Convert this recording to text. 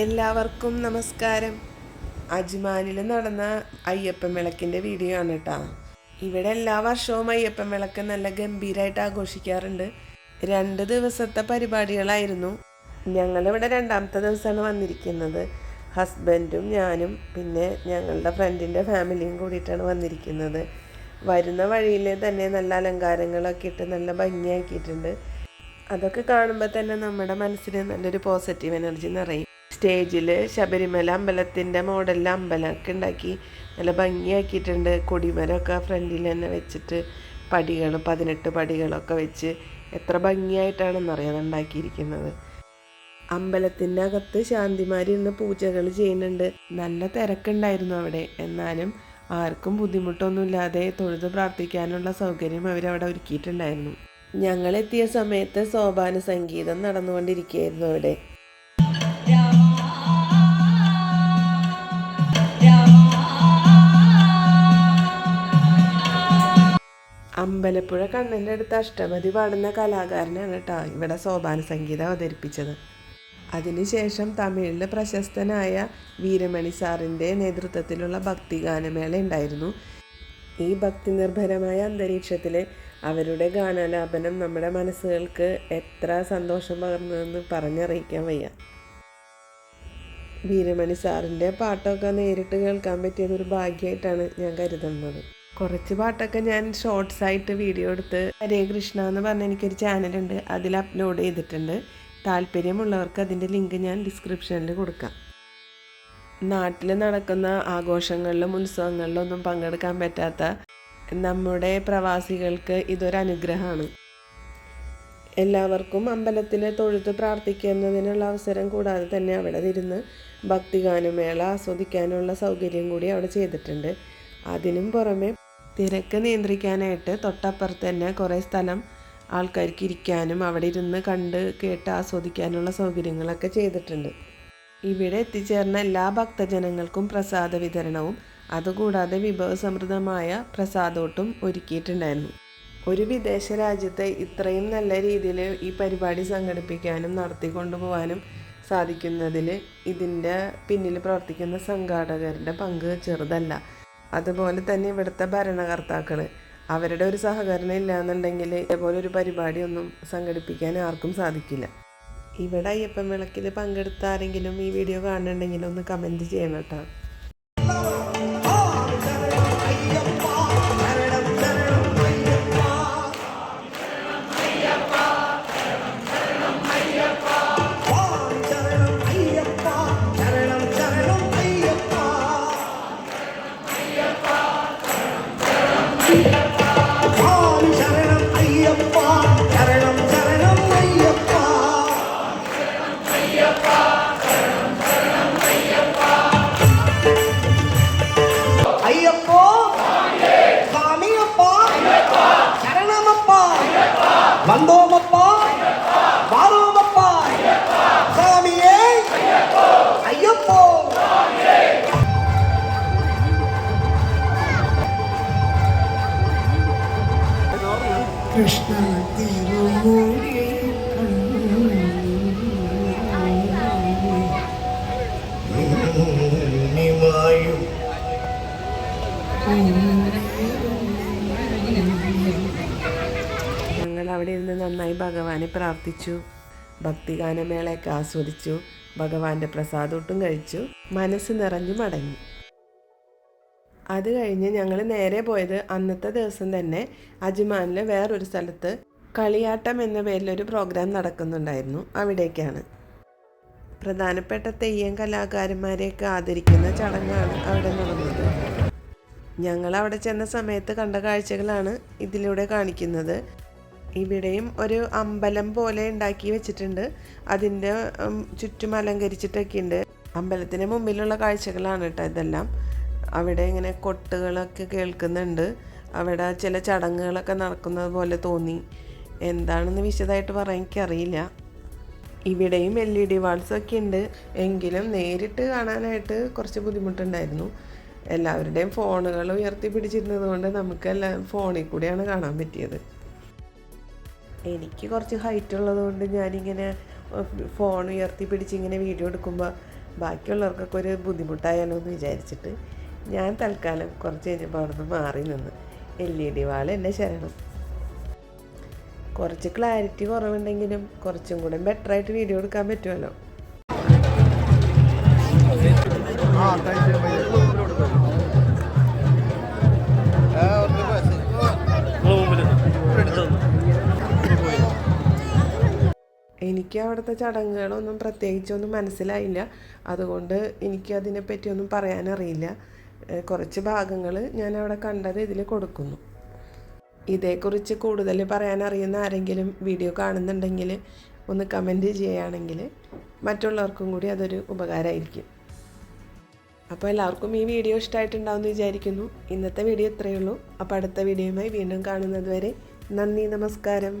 എല്ലാവർക്കും നമസ്കാരം. അജ്മാനിൽ നടന്ന അയ്യപ്പൻ വിളക്കിന്റെ വീഡിയോ ആണ് കേട്ടോ ഇവിടെ എല്ലാ വർഷവും അയ്യപ്പൻ വിളക്ക് നല്ല ഗംഭീരമായിട്ട് ആഘോഷിക്കാറുണ്ട്. രണ്ട് ദിവസത്തെ പരിപാടികളായിരുന്നു. ഞങ്ങളിവിടെ രണ്ടാമത്തെ ദിവസമാണ് വന്നിരിക്കുന്നത്. ഹസ്ബൻഡും ഞാനും പിന്നെ ഞങ്ങളുടെ ഫ്രണ്ടിന്റെ ഫാമിലിയും കൂടിയിട്ടാണ് വന്നിരിക്കുന്നത്. വരുന്ന വഴിയിൽ തന്നെ നല്ല അലങ്കാരങ്ങളൊക്കെ ഇട്ട് നല്ല ഭംഗിയാക്കിയിട്ടുണ്ട്. അതൊക്കെ കാണുമ്പോൾ തന്നെ നമ്മുടെ മനസ്സിന് നല്ലൊരു പോസിറ്റീവ് എനർജി നിറയും. സ്റ്റേജിൽ ശബരിമല അമ്പലത്തിന്റെ മോഡലിൽ അമ്പലമൊക്കെ ഉണ്ടാക്കി. നല്ല ഭംഗിയാക്കിയിട്ടുണ്ട്. കൊടിമരമൊക്കെ ഫ്രണ്ടിൽ തന്നെ വെച്ചിട്ട് പടികൾ പതിനെട്ട് പടികളൊക്കെ വെച്ച് എത്ര ഭംഗിയായിട്ടാണെന്നറിയാം ഉണ്ടാക്കിയിരിക്കുന്നത്. അമ്പലത്തിന്റെ അകത്ത് ശാന്തിമാരി ഇന്ന് പൂജകൾ ചെയ്യുന്നുണ്ട്. നല്ല തിരക്കുണ്ടായിരുന്നു അവിടെ. എന്നാലും ആർക്കും ബുദ്ധിമുട്ടൊന്നുമില്ലാതെ തൊഴുത് പ്രാർത്ഥിക്കാനുള്ള സൗകര്യം അവരവിടെ ഒരുക്കിയിട്ടുണ്ടായിരുന്നു. ഞങ്ങളെത്തിയ സമയത്ത് സോപാന സംഗീതം നടന്നുകൊണ്ടിരിക്കുകയായിരുന്നു അവിടെ. അമ്പലപ്പുഴ കണ്ണന്റെ അടുത്ത് അഷ്ടപതി പാടുന്ന കലാകാരനാണ് കേട്ടോ. ഇവിടെ സോപാന സംഗീതം അവതരിപ്പിച്ചത്. അതിനുശേഷം തമിഴിൽ പ്രശസ്തനായ വീരമണി സാറിന്റെ നേതൃത്വത്തിലുള്ള ഭക്തിഗാനമേള ഉണ്ടായിരുന്നു. ഈ ഭക്തി നിർഭരമായ അന്തരീക്ഷത്തിൽ അവരുടെ ഗാനാലാപനം നമ്മുടെ മനസ്സുകൾക്ക് എത്ര സന്തോഷം പകർന്നതെന്ന് പറഞ്ഞറിയിക്കാൻ വയ്യ. വീരമണി സാറിന്റെ പാട്ടൊക്കെ നേരിട്ട് കേൾക്കാൻ പറ്റിയത് ഒരു ഭാഗ്യമായിട്ടാണ് ഞാൻ കരുതുന്നത്. കുറച്ച് പാട്ടൊക്കെ ഞാൻ ഷോർട്സ് ആയിട്ട് വീഡിയോ എടുത്ത് ഹരേ കൃഷ്ണ എന്ന് പറഞ്ഞ എനിക്കൊരു ചാനലുണ്ട് അതിൽ അപ്ലോഡ് ചെയ്തിട്ടുണ്ട്. താല്പര്യമുള്ളവർക്ക് അതിന്റെ ലിങ്ക് ഞാൻ ഡിസ്ക്രിപ്ഷനിൽ കൊടുക്കാം. നാട്ടിൽ നടക്കുന്ന ആഘോഷങ്ങളിലും ഉത്സവങ്ങളിലും ഒന്നും പങ്കെടുക്കാൻ പറ്റാത്ത നമ്മുടെ പ്രവാസികൾക്ക് ഇതൊരു അനുഗ്രഹമാണ്. എല്ലാവർക്കും അമ്പലത്തിൽ തൊഴുത്ത് പ്രാർത്ഥിക്കുന്നതിനുള്ള അവസരം കൂടാതെ തന്നെ അവിടെ ഇരുന്ന് ഭക്തിഗാനമേള ആസ്വദിക്കാനുള്ള സൗകര്യം കൂടി അവിടെ ചെയ്തിട്ടുണ്ട്. അതിനും പുറമെ തിരക്ക് നിയന്ത്രിക്കാനായിട്ട് തൊട്ടപ്പുറത്ത് തന്നെ കുറേ സ്ഥലം ആൾക്കാർക്ക് ഇരിക്കാനും അവിടെ ഇരുന്ന് കണ്ട് കേട്ട് ആസ്വദിക്കാനുള്ള സൗകര്യങ്ങളൊക്കെ ചെയ്തിട്ടുണ്ട്. ഇവിടെ എത്തിച്ചേർന്ന എല്ലാ ഭക്തജനങ്ങൾക്കും പ്രസാദ വിതരണവും അതുകൂടാതെ വിഭവസമൃദ്ധമായ പ്രസാദോട്ടും ഒരുക്കിയിട്ടുണ്ടായിരുന്നു. ഒരു വിദേശ രാജ്യത്തെ ഇത്രയും നല്ല രീതിയിൽ ഈ പരിപാടി സംഘടിപ്പിക്കാനും നടത്തിക്കൊണ്ടുപോകാനും സാധിക്കുന്നതിൽ ഇതിന്റെ പിന്നിൽ പ്രവർത്തിക്കുന്ന സംഘാടകരുടെ പങ്ക് ചെറുതല്ല. അതുപോലെ തന്നെ ഇവിടുത്തെ ഭരണകർത്താക്കൾ അവരുടെ ഒരു സഹകരണം ഇല്ലാന്നുണ്ടെങ്കിൽ ഇതേപോലെ ഒരു പരിപാടിയൊന്നും സംഘടിപ്പിക്കാൻ ആർക്കും സാധിക്കില്ല. ഇവിടെ അയ്യപ്പൻ വിളക്കിൽ പങ്കെടുത്ത ആരെങ്കിലും ഈ വീഡിയോ കാണുന്നുണ്ടെങ്കിൽ ഒന്ന് കമന്റ് ചെയ്യണം കേട്ടോ. അവിടെ ഇരുന്ന് നന്നായി ഭഗവാനെ പ്രാർത്ഥിച്ചു. ഭക്തിഗാനമേളയൊക്കെ ആസ്വദിച്ചു. ഭഗവാന്റെ പ്രസാദമൊട്ടും കഴിച്ചു. മനസ്സ് നിറഞ്ഞു മടങ്ങി. അത് കഴിഞ്ഞ് ഞങ്ങൾ നേരെ പോയത് അന്നത്തെ ദിവസം തന്നെ അജ്മാനിലെ വേറൊരു സ്ഥലത്ത് കളിയാട്ടം എന്ന പേരിലൊരു പ്രോഗ്രാം നടക്കുന്നുണ്ടായിരുന്നു. അവിടേക്കാണ്. പ്രധാനപ്പെട്ട തെയ്യം കലാകാരന്മാരെയൊക്കെ ആദരിക്കുന്ന ചടങ്ങാണ് അവിടെ നടന്നത്. ഞങ്ങൾ അവിടെ ചെന്ന സമയത്ത് കണ്ട കാഴ്ചകളാണ് ഇതിലൂടെ കാണിക്കുന്നത്. ഇവിടെയും ഒരു അമ്പലം പോലെ ഉണ്ടാക്കി വെച്ചിട്ടുണ്ട്. അതിന്റെ ചുറ്റും അലങ്കരിച്ചിട്ടൊക്കെ ഉണ്ട് അമ്പലത്തിന് മുമ്പിലുള്ള കാഴ്ചകളാണ് കേട്ടോ ഇതെല്ലാം. അവിടെ ഇങ്ങനെ കൊട്ടുകളൊക്കെ കേൾക്കുന്നുണ്ട്. അവിടെ ചില ചടങ്ങുകളൊക്കെ നടക്കുന്നത് പോലെ തോന്നി. എന്താണെന്ന് വിശദമായിട്ട് പറയാൻ എനിക്കറിയില്ല. ഇവിടെയും എൽ ഇ ഡി വാൾസ് ഒക്കെ ഉണ്ട്. എങ്കിലും നേരിട്ട് കാണാനായിട്ട് കുറച്ച് ബുദ്ധിമുട്ടുണ്ടായിരുന്നു. എല്ലാവരുടെയും ഫോണുകൾ ഉയർത്തി പിടിച്ചിരുന്നത് കൊണ്ട് നമുക്കെല്ലാം ഫോണിൽ കൂടിയാണ് കാണാൻ പറ്റിയത്. എനിക്ക് കുറച്ച് ഹൈറ്റ് ഉള്ളത് കൊണ്ട് ഞാനിങ്ങനെ ഫോൺ ഉയർത്തി പിടിച്ച് ഇങ്ങനെ വീഡിയോ എടുക്കുമ്പോൾ ബാക്കിയുള്ളവർക്കൊക്കെ ഒരു ബുദ്ധിമുട്ടായാലോ എന്ന് വിചാരിച്ചിട്ട് ഞാൻ തൽക്കാലം കുറച്ച് കഴിഞ്ഞപ്പോൾ അവിടെ നിന്ന് മാറി നിന്ന്. എൽ ഇ ഡി വാൾ എന്നെ ശരണം. കുറച്ച് ക്ലാരിറ്റി കുറവുണ്ടെങ്കിലും കുറച്ചും കൂടെ ബെറ്ററായിട്ട് വീഡിയോ എടുക്കാൻ പറ്റുമല്ലോ. എനിക്ക് അവിടുത്തെ ചടങ്ങുകളൊന്നും പ്രത്യേകിച്ചൊന്നും മനസ്സിലായില്ല. അതുകൊണ്ട് എനിക്ക് അതിനെപ്പറ്റിയൊന്നും പറയാനറിയില്ല. കുറച്ച് ഭാഗങ്ങൾ ഞാൻ അവിടെ കണ്ടത് ഇതിൽ കൊടുക്കുന്നു. ഇതേക്കുറിച്ച് കൂടുതൽ പറയാനറിയുന്ന ആരെങ്കിലും വീഡിയോ കാണുന്നുണ്ടെങ്കിൽ ഒന്ന് കമന്റ് ചെയ്യുകയാണെങ്കിൽ മറ്റുള്ളവർക്കും കൂടി അതൊരു ഉപകാരമായിരിക്കും. അപ്പോൾ എല്ലാവർക്കും ഈ വീഡിയോ ഇഷ്ടമായിട്ടുണ്ടാവും എന്ന് വിചാരിക്കുന്നു. ഇന്നത്തെ വീഡിയോ ഇത്രയേ ഉള്ളൂ. അപ്പോൾ അടുത്ത വീഡിയോയുമായി വീണ്ടും കാണുന്നത് വരെ നന്ദി നമസ്കാരം.